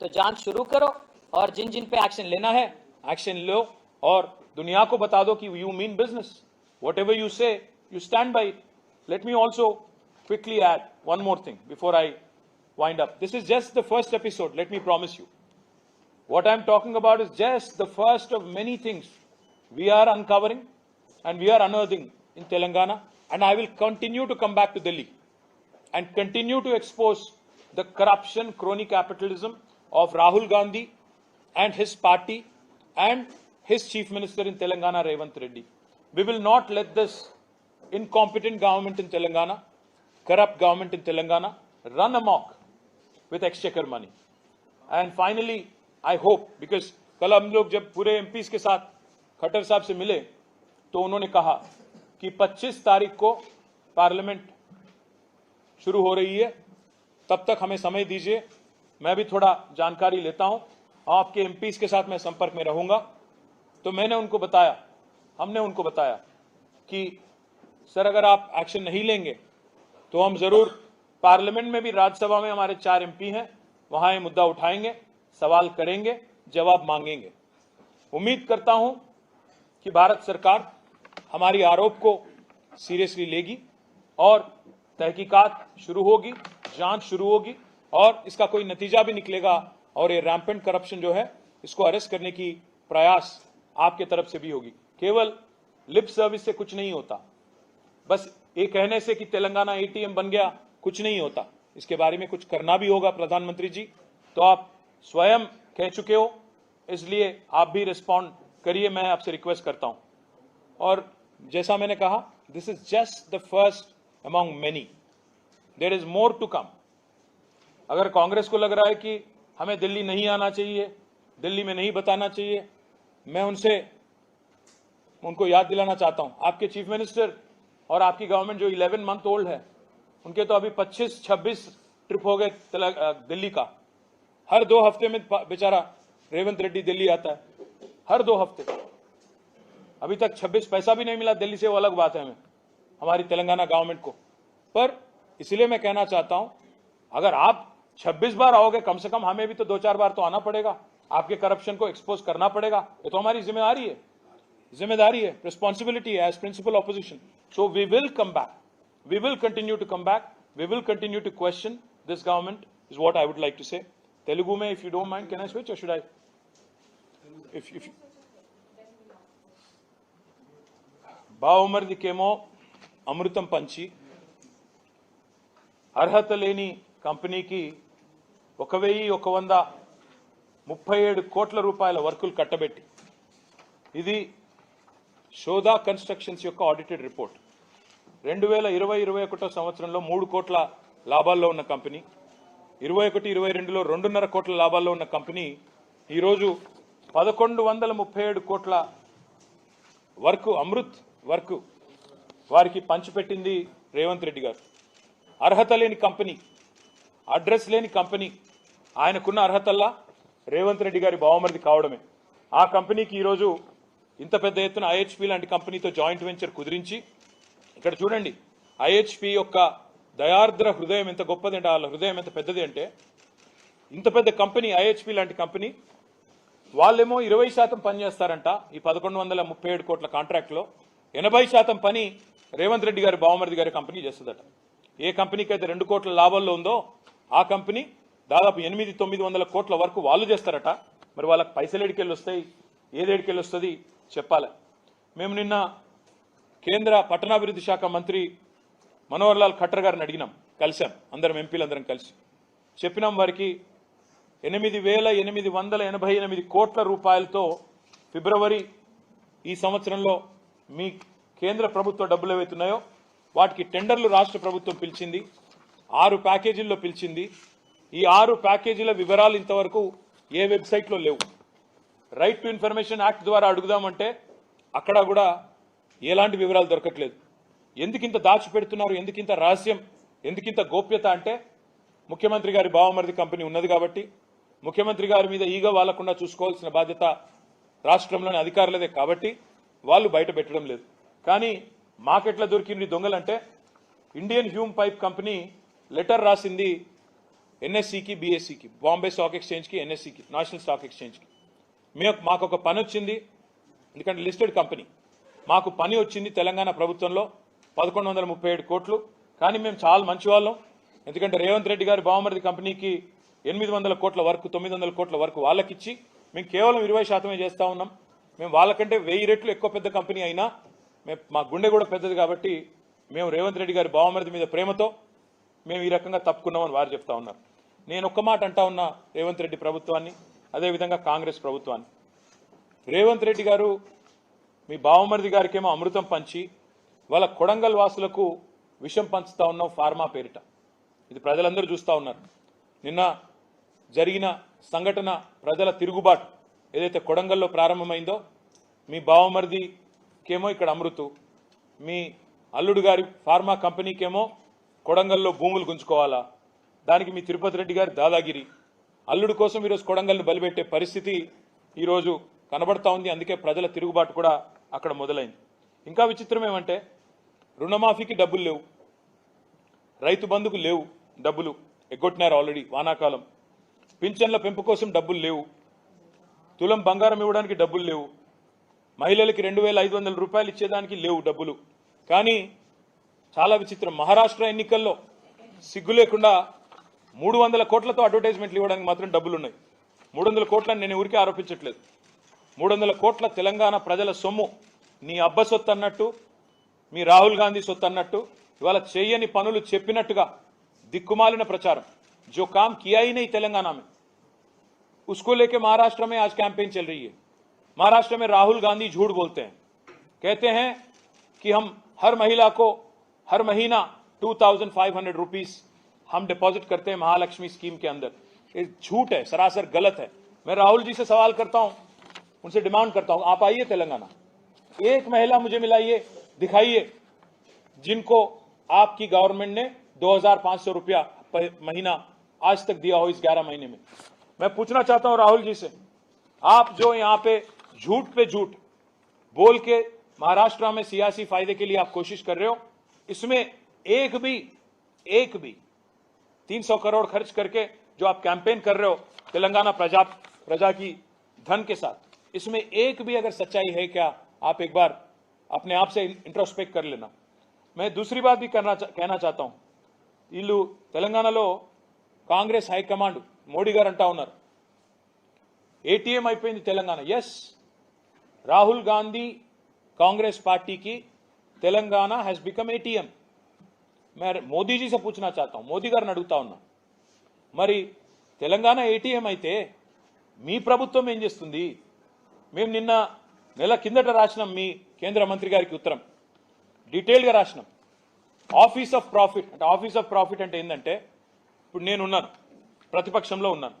तो जाँच शुरू करो और जिन जिन पे एक्शन लेना है एक्शन लो और दुनिया को बता दो कि you mean business whatever you say you stand by let me also quickly add one more thing before I wind up this is just the first episode let me promise you what I am talking about is just the first of many things we are uncovering and we are unearthing in Telangana and I will continue to come back to Delhi and continue to expose the corruption crony capitalism of Rahul Gandhi and his party and his chief minister in Telangana, Revant Reddy. We will not let this incompetent government in Telangana, corrupt government in Telangana, run amok with exchequer money. And finally I hope because कल हम लोग जब पूरे MP के साथ खट्टर साहब से मिले तो उन्होंने कहा कि 25 तारीख को पार्लियामेंट शुरू हो रही है तब तक हमें समय दीजिए मैं भी थोड़ा जानकारी लेता हूँ। आपके एमपी के साथ मैं संपर्क में रहूँगा। तो मैंने उनको बताया, हमने उनको बताया कि, सर, अगर आप एक्शन नहीं लेंगे तो हम ज़रूर पार्लियामेंट में भी राज्यसभा में हमारे चार एमपी हैं, वहाँ ये मुद्दा उठाएँगे, सवाल करेंगे, जवाब मांगेंगे। उम्मीद करता हूँ कि भारत सरकार हमारी आरोप को सीरियसली लेगी और तहकीकात शुरू होगी, जाँच शुरू होगी। और इसका कोई नतीजा भी निकलेगा और ये रैम्पेंट करप्शन जो है, इसको अरेस्ट करने की प्रयास आपके तरफ़ से भी होगी। केवल लिप सर्विस से कुछ नहीं होता। बस ये कहने से कि तेलंगाना एटीएम बन गया, कुछ नहीं होता। इसके बारे में कुछ करना भी होगा प्रधानमंत्री जी। तो आप स्वयं कह चुके हो, इसलिए आप भी रिस्पॉन्ड करिए, मैं आपसे रिक्वेस्ट करता हूँ। और जैसा मैंने कहा this is just the first among many there is more to come अगर कांग्रेस को लग रहा है कि हमें दिल्ली नहीं आना चाहिए, दिल्ली में नहीं बताना चाहिए, मैं उनसे, उनको याद दिलाना चाहता हूँ। आपके चीफ मिनिस्टर और आपकी गवर्नमेंट जो 11 मंथ ओल्ड है, उनके तो अभी 25 26 ट्रिप हो गए दिल्ली का। हर दो हफ़्ते में बेचारा रेवंत रेड्डी दिल्ली आता है। हर दो हफ़्ते। अभी तक 26 पैसा भी नहीं मिला दिल्ली से, वो अलग बात है हमें, हमारी तेलंगाना गवर्नमेंट को। पर इसलिए मैं कहना चाहता हूँ, अगर आप 26 बार आओगे कम से कम हमें भी तो दो चार बार तो आना पड़ेगा आपके करप्शन को एक्सपोज करना पड़ेगा ये तो हमारी जिम्मेदारी है जिम्मेदारी है रिस्पॉन्सिबिलिटी है as principal opposition so we will come back we will continue to come back we will continue to question this government is what I would like to say Telugu में if you don't mind can I switch or should I if if బావమరిదికేమో అమృతం పంచి అర్హత లేని కంపెనీకి ఒక వెయ్యి ఒక వంద ముప్పై ఏడు కోట్ల రూపాయల వర్కులు కట్టబెట్టి. ఇది శోధా కన్స్ట్రక్షన్స్ యొక్క ఆడిటెడ్ రిపోర్ట్. రెండు వేల ఇరవై ఇరవై ఒకటో సంవత్సరంలో మూడు కోట్ల లాభాల్లో ఉన్న కంపెనీ ఇరవై ఒకటి ఇరవై రెండులో రెండున్నర కోట్ల లాభాల్లో ఉన్న కంపెనీ ఈరోజు పదకొండు వందల ముప్పై ఏడు కోట్ల వర్క్ అమృత్ వర్క్ వారికి పంచిపెట్టింది రేవంత్ రెడ్డి గారు. అర్హత లేని కంపెనీ అడ్రస్ లేని కంపెనీ ఆయనకున్న అర్హతల్లా రేవంత్ రెడ్డి గారి బావమరిది కావడమే. ఆ కంపెనీకి ఈరోజు ఇంత పెద్ద ఎత్తున ఐహెచ్పి లాంటి కంపెనీతో జాయింట్ వెంచర్ కుదిరించి ఇక్కడ చూడండి ఐహెచ్పి యొక్క దయార్ద్ర హృదయం ఎంత గొప్పది అంటే వాళ్ళ హృదయం ఎంత పెద్దది అంటే ఇంత పెద్ద కంపెనీ ఐహెచ్పి లాంటి కంపెనీ వాళ్ళేమో ఇరవై శాతం పని చేస్తారంట ఈ పదకొండు వందల ముప్పై ఏడు కోట్ల కాంట్రాక్ట్లో. ఎనభై శాతం పని రేవంత్ రెడ్డి గారి బావమరిది గారి కంపెనీ చేస్తుందట. ఏ కంపెనీకి అయితే రెండు కోట్ల లాభాల్లో ఉందో ఆ కంపెనీ దాదాపు ఎనిమిది తొమ్మిది వందల కోట్ల వరకు వాళ్ళు చేస్తారట. మరి వాళ్ళకి పైసలు ఎడికెళ్ళి వస్తాయి ఏది ఎడికెళ్ళి వస్తుంది చెప్పాలి. మేము నిన్న కేంద్ర పట్టణాభివృద్ధి శాఖ మంత్రి మనోహర్ లాల్ ఖట్టర్ గారిని అడిగినాం. కలిసాం అందరం ఎంపీలందరం కలిసి. చెప్పినాం వారికి ఎనిమిది వేల ఎనిమిది వందల ఎనభై ఎనిమిది కోట్ల రూపాయలతో ఫిబ్రవరి ఈ సంవత్సరంలో మీ కేంద్ర ప్రభుత్వ డబ్బులు ఏవైతున్నాయో వాటికి టెండర్లు రాష్ట్ర ప్రభుత్వం పిలిచింది ఆరు ప్యాకేజీల్లో పిలిచింది ఈ ఆరు ప్యాకేజీల వివరాలు ఇంతవరకు ఏ వెబ్సైట్లో లేవు. రైట్ టు ఇన్ఫర్మేషన్ యాక్ట్ ద్వారా అడుగుదామంటే అక్కడ కూడా ఎలాంటి వివరాలు దొరకట్లేదు. ఎందుకింత దాచిపెడుతున్నారు? ఎందుకింత రహస్యం? ఎందుకింత గోప్యత అంటే ముఖ్యమంత్రి గారి బావమరిది కంపెనీ ఉన్నది కాబట్టి ముఖ్యమంత్రి గారి మీద ఈగ వాలకుండా చూసుకోవాల్సిన బాధ్యత రాష్ట్రంలోని అధికారులదే కాబట్టి వాళ్ళు బయట పెట్టడం లేదు. కానీ మాకెట్లా దొరికింది దొంగలంటే Indian Hume pipe company letter రాసింది ఎన్ఎస్సికి బీఎస్సికి బాంబే స్టాక్ ఎక్స్చేంజ్కి ఎన్ఎస్సికి నేషనల్ స్టాక్ ఎక్స్చేంజ్కి మేము మాకు ఒక పని వచ్చింది. ఎందుకంటే లిస్టెడ్ కంపెనీ. మాకు పని వచ్చింది తెలంగాణ ప్రభుత్వంలో పదకొండు వందల ముప్పై ఏడు కోట్లు. కానీ మేము చాలా మంచి వాళ్ళం ఎందుకంటే రేవంత్ రెడ్డి గారి బావమరిది కంపెనీకి ఎనిమిది వందల కోట్ల వరకు తొమ్మిది వందల కోట్ల వరకు వాళ్ళకిచ్చి మేము కేవలం ఇరవై శాతమే చేస్తూ ఉన్నాం. మేము వాళ్ళకంటే వెయ్యి రెట్లు ఎక్కువ పెద్ద కంపెనీ అయినా మేము మా గుండె కూడా పెద్దది కాబట్టి మేము రేవంత్ రెడ్డి గారి బావమరిది మీద ప్రేమతో మేము ఈ రకంగా తప్పుకున్నామని వారు చెప్తా ఉన్నారు. నేను ఒక్క మాట అంటా ఉన్నా రేవంత్ రెడ్డి ప్రభుత్వాన్ని అదేవిధంగా కాంగ్రెస్ ప్రభుత్వాన్ని. రేవంత్ రెడ్డి గారు మీ బావమరిది గారికేమో అమృతం పంచి వాళ్ళ కొడంగల్ వాసులకు విషం పంచుతా ఉన్నాం ఫార్మా పేరిట. ఇది ప్రజలందరూ చూస్తూ ఉన్నారు. నిన్న జరిగిన సంఘటన ప్రజల తిరుగుబాటు ఏదైతే కొడంగల్లో ప్రారంభమైందో మీ బావమరిదికేమో ఇక్కడ అమృతు మీ అల్లుడు గారి ఫార్మా కంపెనీకేమో కొడంగల్లో భూములు గుంజుకోవాలా? దానికి మీ తిరుపతి రెడ్డి గారి దాదాగిరి. అల్లుడు కోసం ఈరోజు కొడంగల్ని బలిపెట్టే పరిస్థితి ఈరోజు కనబడతా ఉంది. అందుకే ప్రజల తిరుగుబాటు కూడా అక్కడ మొదలైంది. ఇంకా విచిత్రం ఏమంటే రుణమాఫీకి డబ్బులు లేవు. రైతు బంధుకు లేవు డబ్బులు. ఎగ్గొట్టినారు ఆల్రెడీ వానాకాలం. పింఛన్ల పెంపు కోసం డబ్బులు లేవు. తులం బంగారం ఇవ్వడానికి డబ్బులు లేవు. మహిళలకి రెండు వేల ఐదు వందల రూపాయలు ఇచ్చేదానికి లేవు డబ్బులు. కానీ చాలా విచిత్రం మహారాష్ట్ర ఎన్నికల్లో సిగ్గు లేకుండా మూడు వందల కోట్లతో అడ్వర్టైజ్మెంట్లు ఇవ్వడానికి మాత్రం డబ్బులు ఉన్నాయి మూడు వందల కోట్లని నేను ఊరికే ఆరోపించట్లేదు మూడు వందల కోట్ల తెలంగాణ ప్రజల సొమ్ము నీ అబ్బ సొత్తు అన్నట్టు మీ రాహుల్ గాంధీ సొత్తు అన్నట్టు ఇవాళ చేయని పనులు చెప్పినట్టుగా దిక్కుమాలిన ప్రచారం जो काम किया ही नहीं तेलंगाना में उसको लेके महाराष्ट्र में आज कैंपेन चल रही है महाराष्ट्र में राहुल गांधी झूठ बोलते हैं कहते हैं कि हम हर महिला को हर महीना two thousand five hundred rupees हम डिपॉजिट करते हैं महालक्ष्मी स्कीम के अंदर। ये झूठ है, सरासर गलत है। मैं राहुल जी से सवाल करता हूँ, उनसे डिमांड करता हूँ, आप आइए तेलंगाना। एक महिला मुझे मिलाइए, दिखाइए, जिनको आपकी गवर्नमेंट ने 2500 रुपया महीना आज तक दिया हो इस 11 महीने में। मैं पूछना चाहता हूँ राहुल जी से, आप जो यहाँ पे झूठ पे झूठ बोल के महाराष्ट्र में सियासी फ़ायदे के लिए आप कोशिश कर रहे हो इसमें एक भी एक भी 300 करोड़ खर्च करके जो आप कैंपेन कर रहे हो तेलंगाना प्रजा प्रजा की धन के साथ इसमें एक भी अगर सच्चाई है क्या आप एक बार अपने आप से इंट्रोस्पेक्ट कर लेना मैं दूसरी बात भी करना चा- कहना चाहता हूं వీళ్ళు తెలంగాణలో కాంగ్రెస్ హైకమాండ్ మోడీ గారు అంటా ఉన్నారు ఏటీఎం అయిపోయింది Telangana yes Rahul Gandhi Congress party Telangana has become ATM మరి మోదీజీ సే పూచినా చాతాం మోదీ గారిని అడుగుతా ఉన్నా. మరి తెలంగాణ ఏటీఎం అయితే మీ ప్రభుత్వం ఏం చేస్తుంది? మేము నిన్న నెల కిందట రాసినాం మీ కేంద్ర మంత్రి గారికి ఉత్తరం. డీటెయిల్గా రాసినాం. ఆఫీస్ ఆఫ్ ప్రాఫిట్ అంటే ఆఫీస్ ఆఫ్ ప్రాఫిట్ అంటే ఏంటంటే ఇప్పుడు నేనున్నాను. ప్రతిపక్షంలో ఉన్నాను.